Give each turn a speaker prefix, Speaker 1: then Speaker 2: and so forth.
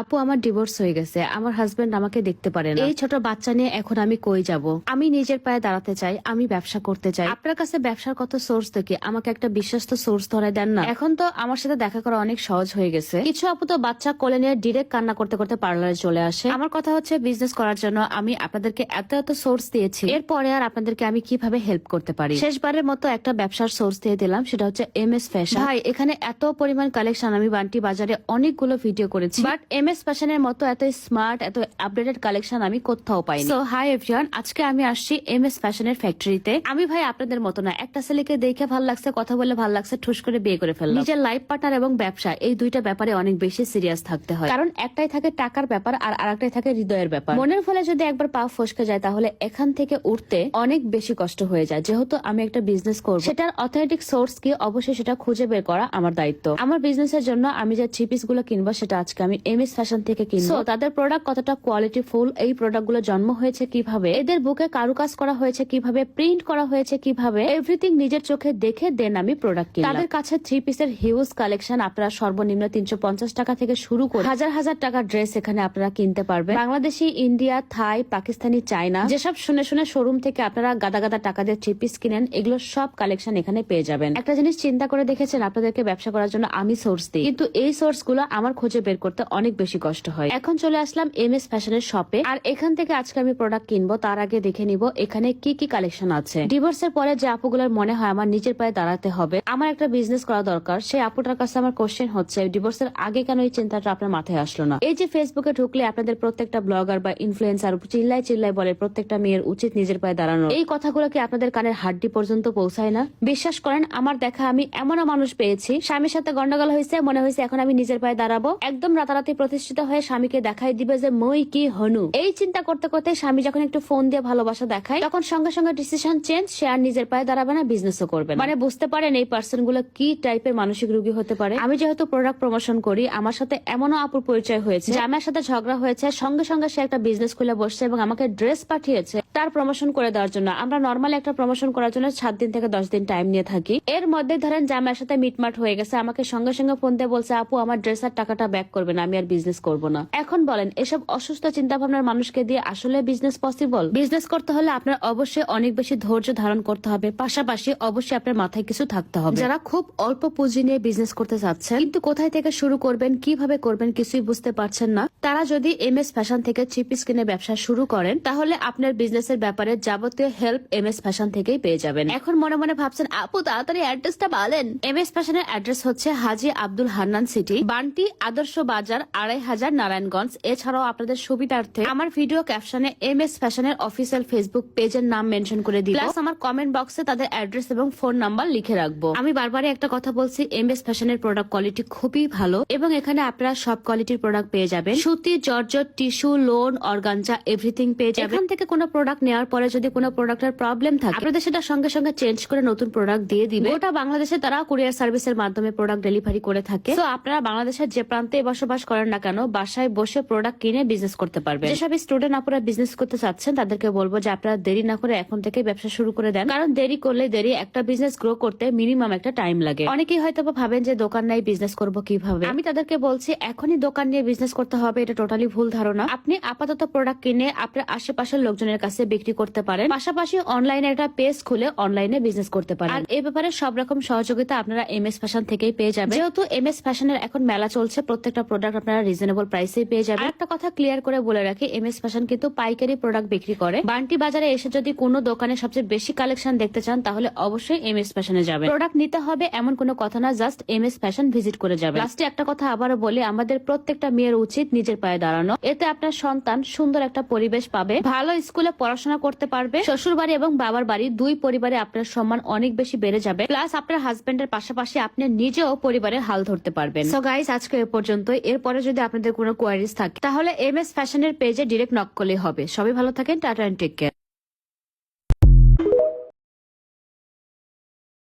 Speaker 1: আপু আমার ডিভোর্স হয়ে গেছে। আমার হাজবেন্ড আমাকে দেখতে পারে না। এই ছোট বাচ্চা নিয়ে এখন আমি কই যাব? আমি নিজের পায়ে দাঁড়াতে চাই আমি ব্যবসা করতে চাই। আপনার কাছে ব্যবসার কত সোর্স থেকে আমাকে একটা বিশ্বস্ত সোর্স ধরে দেন না। এখন তো আমার সাথে দেখা করা অনেক সহজ হয়ে গেছে। কিছু আপু তো বাচ্চা কোলে নিয়ে ডিরেক্ট কান্না করতে করতে পার্লারে চলে আসে। আমার কথা হচ্ছে বিজনেস করার জন্য আমি আপনাদেরকে এত এত সোর্স দিয়েছি। এরপরে আর আপনাদেরকে আমি কীভাবে হেল্প করতে পারি? শেষবারের মতো একটা ব্যবসার সোর্স দিয়ে দিলাম সেটা হচ্ছে এম এস ফ্যাশন ভাই এখানে এত পরিমাণ কালেকশন আমি বান্টি বাজারে অনেকগুলো ভিডিও করেছি। বাট এম এস ফ্যাশনের মতো এত স্মার্ট এত আপডেটেড কালেকশন আমি কোথাও পাইনি। সো হাই এভরিওয়ান আজকে আমি আসছি এম এস ফ্যাশনের ফ্যাক্টরিতে আমি ভাই আপনাদের মতো না একটা ছেলেকে দেখে ভালো লাগছে কথা বলে ভালো লাগছে ঠুস করে বিয়ে করে ফেললাম। নিজের লাইফ পার্টনার এবং ব্যবসা এই দুইটা ব্যাপারে অনেক বেশি সিরিয়াস থাকতে হয়। কারণ একটাই থাকে টাকার ব্যাপার আর আরেকটাই থাকে হৃদয়ের ব্যাপার। মনের ফলে যদি একবার পা ফসকে যায় তাহলে এখান থেকে উঠতে অনেক বেশি কষ্ট হয়ে যায়। যেহেতু আমি একটা বিজনেস করব সেটার অথেন্টিক সোর্স কি অবশ্যই সেটা খুঁজে বের করা আমার দায়িত্ব। আমার বিজনেসের জন্য আমি যে থ্রি পিসগুলো কিনবো সেটা আজকে আমি এম এস ফ্যাশন থেকে কিনবো। তাদের প্রোডাক্ট কতটা কোয়ালিটি ফুল এই প্রোডাক্টগুলো জন্ম হয়েছে কীভাবে এদের বুকে কারুকাজ করা হয়েছে কীভাবে প্রিন্ট করা হয়েছে কীভাবে এভরিথিং নিজের চোখে দেখে দেন আমি প্রোডাক্ট কিনলাম। তাদের কাছে থ্রি পিসের হিউজ কালেকশন আপনারা সর্বনিম্ন তিনশো পঞ্চাশ টাকা থেকে শুরু করে হাজার হাজার টাকার ড্রেস এখানে আপনারা কিনতে পারবেন। Bangladeshi India Thai Pakistani China যেসব শুনে শুনে শোরুম থেকে আপনারা গাদা গাদা টাকা দিয়ে থ্রি পিস কিনেন এগুলো সব কালেকশন এখানে পেয়ে যাবেন। একটা জিনিস চিন্তা করে দেখেছেন আপনাদেরকে ব্যবসা করার জন্য আমি সোর্স দিই। কিন্তু এই সোর্সগুলো আমার খুঁজে বের করতে অনেক বেশি কষ্ট হয়। এখন চলে আসলাম এম এস ফ্যাশনের শপে আর এখান থেকে আজকে আমি প্রোডাক্ট কিনবো, তার আগে দেখে নিব এখানে কি কি কালেকশন আছে। ডিভোর্সের পরে যে আপুগুলোর মনে হয় আমার নিজের পায়ে দাঁড়াতে হবে, আমার একটা বিজনেস করা দরকার। সেই আপুটার কাছে আমার কোশ্চেন হচ্ছে ডিভোর্সের আগে কেন এই চিন্তাটা আপনার মাথায় আসলো না? এই যে ফেসবুকে ঢুকলে আপনাদের প্রত্যেকটা ব্লগার বা ইনফ্লুয়েন্সার চিল্লাই চিল্লাই বলে, প্রত্যেকটা মেয়ের উচিত নিজের পায়ে দাঁড়ানো এই কথাগুলো কি আপনাদের কানের হাড্ডি পর্যন্ত পৌঁছায় না? বিশ্বাস করেন, আমার দেখা আমি এমনও মানুষ পেয়েছি, স্বামীর সাথে গন্ডগোল হয়েছে, মনে হয়েছে এখন আমি নিজের পায়ে দাঁড়াবো। একদম রাতারাতি প্রতিষ্ঠিত হয়ে স্বামীকে দেখাই দিবে যে মই কি হনু। এই চিন্তা করতে করতে স্বামী যখন একটু ফোন দিয়ে ভালোবাসা দেখায়, তখন সঙ্গে সঙ্গে ডিসিশন চেঞ্জ সে আর নিজের পায়ে দাঁড়াবে না বিজনেসও করবে মানে বুঝতে পারেন এই পার্সনগুলো কি টাইপের মানসিক রোগী হতে পারে। আমি যেহেতু প্রোডাক্ট প্রমোশন করি, আমার সাথে এমনও আপুর পরিচয় হয়েছে আমার সাথে ঝগড়া হয়েছে, সঙ্গে সঙ্গে সে একটা বিজনেস খুলে বসছে এবং আমাকে ড্রেস পাঠিয়েছে। তার প্রমোশন করে দেওয়ার জন্য। আমরা নর্মালি একটা প্রমোশন করার জন্য সাত দিন থেকে দশ দিন টাইম নিয়ে থাকি। এর মধ্যে ধরেন জামাইয়ের সাথে মিটমাট হয়ে গেছে, আমাকে সঙ্গে সঙ্গে ফোন দিয়ে বলছে, আপু, আমার ড্রেস আর টাকাটা ব্যাক করবে না, আমি আর বিজনেস করব না। এখন বলেন, এসব অসুস্থ চিন্তা ভাবনার মানুষকে দিয়ে আসলে বিজনেস পসিবল বিজনেস করতে হলে আপনার অবশ্যই অনেক বেশি ধৈর্য ধারণ করতে হবে। পাশাপাশি অবশ্যই আপনার মাথায় কিছু থাকতে হবে। যারা খুব অল্প পুঁজি নিয়ে বিজনেস করতে চাচ্ছেন, কিন্তু কোথায় থেকে শুরু করবেন, কীভাবে করবেন কিছুই বুঝতে পারছেন না। তারা যদি এম এস ফ্যাশন থেকে চিপিস কিনে ব্যবসা শুরু করেন, তাহলে আপনার বিজনেসের ব্যাপারে যাবতীয় হেল্প এম এস ফ্যাশন থেকেই পেয়ে যাবেন। এখন মনে মনে ভাবছেন, আপু, তাড়াতাড়ি অ্যাড্রেসটা বলেন এম এস ফ্যাশনের অ্যাড্রেস হচ্ছে হাজি আব্দুল হান্নান সিটি বান্টি আদর্শ বাজার, আড়াই হাজার নারায়ণগঞ্জ। এছাড়াও আপনাদের সুবিধার্থে আমার ভিডিও ক্যাপশনে এম এস ফ্যাশনের অফিসিয়াল ফেসবুক পেজের নাম মেনশন করে দিই প্লাস আমার কমেন্ট বক্সে তাদের অ্যাড্রেস এবং ফোন নাম্বার লিখে রাখব। আমি বারবারই একটা কথা বলছি এম এস ফ্যাশনের প্রোডাক্ট কোয়ালিটি খুবই ভালো এবং এখানে আপনারা সব কোয়ালিটির প্রোডাক্ট পেয়ে যাবেন। সুতি georgette tissue lawn organza everything পেয়ে যাবেন। এখান থেকে কোনো প্রোডাক্ট নেওয়ার পরে যদি কোনো প্রোডাক্টের প্রবলেম থাকে আপনাদের সেটা সঙ্গে সঙ্গে চেঞ্জ করে নতুন প্রোডাক্ট দিয়ে দিবে। ওটা বাংলাদেশে তারা কুরিয়ার সার্ভিসের মাধ্যমে প্রোডাক্ট ডেলিভারি করে থাকে। তো আপনারা বাংলাদেশের যে প্রান্তে বসবাস করেন না কেন বাসায় বসে প্রোডাক্ট কিনে বিজনেস করতে পারবেন। যেসব স্টুডেন্ট আপনারা বিজনেস করতে চাচ্ছেন তাদেরকে বলব যে আপনারা দেরি না করে এখন থেকে ব্যবসা শুরু করে দেন। কারণ দেরি করলে দেরি একটা বিজনেস গ্রো করতে মিনিমাম একটা টাইম লাগে। অনেকেই হয়তো ভাবেন যে দোকান নাই বিজনেস করব কীভাবে? আমি তাদেরকে বলছি এখনই দোকান নিয়ে বিজনেস করতে হবে এটা টোটালি ভুল ধারণা। আপনি আপাতত প্রোডাক্ট কিনে আপনার আশেপাশের লোকজনের কাছে বিক্রি করতে পারেন। পাশাপাশি অনলাইনে একটা পেজ খুলে অনলাইনে বিজনেস করতে পারেন। আর এই ব্যাপারে সব রকম সহযোগিতা আপনারা এম এস ফ্যাশন থেকেই পেয়ে যাবেন। যেহেতু এম এস ফ্যাশনের এখন মেলা চলছে, প্রত্যেকটা প্রোডাক্ট আপনারা রিজনেবল প্রাইসে পেয়ে যাবেন। একটা কথা ক্লিয়ার করে বলে রাখি এম এস ফ্যাশন কিন্তু পাইকারি প্রোডাক্ট বিক্রি করে। বান্টি বাজারে এসে যদি কোনো দোকানে সবচেয়ে বেশি কালেকশন দেখতে চান, তাহলে অবশ্যই এম এস ফ্যাশনে যাবেন। প্রোডাক্ট নিতে হবে এমন কোনো কথা না just M S fashion visit করে যাবে লাস্টে একটা কথা আবারও বলি, আমাদের প্রত্যেকটা মেয়ের উচিত নিজের পায়ে দাঁড়ানো। এতে আপনার সন্তান সুন্দর একটা পরিবেশ পাবে, ভালো স্কুলে পড়াশোনা করতে পারবে। শ্বশুর বাড়ি এবং বাবার বাড়ি দুই পরিবারে আপনার সম্মান অনেক বেশি বেড়ে যাবে। প্লাস আপনার হাজবেন্ডের পাশাপাশি আপনি নিজেও পরিবারের হাল ধরতে পারবেন। সো গাইস আজকে এ পর্যন্ত এরপরে যদি আপনাদের কোনো কোয়ারিজ থাকে, তাহলে এম এস ফ্যাশনের পেজে ডিরেক্ট নক করলেই হবে। সবাই ভালো থাকেন, টাটা টেক কেয়ার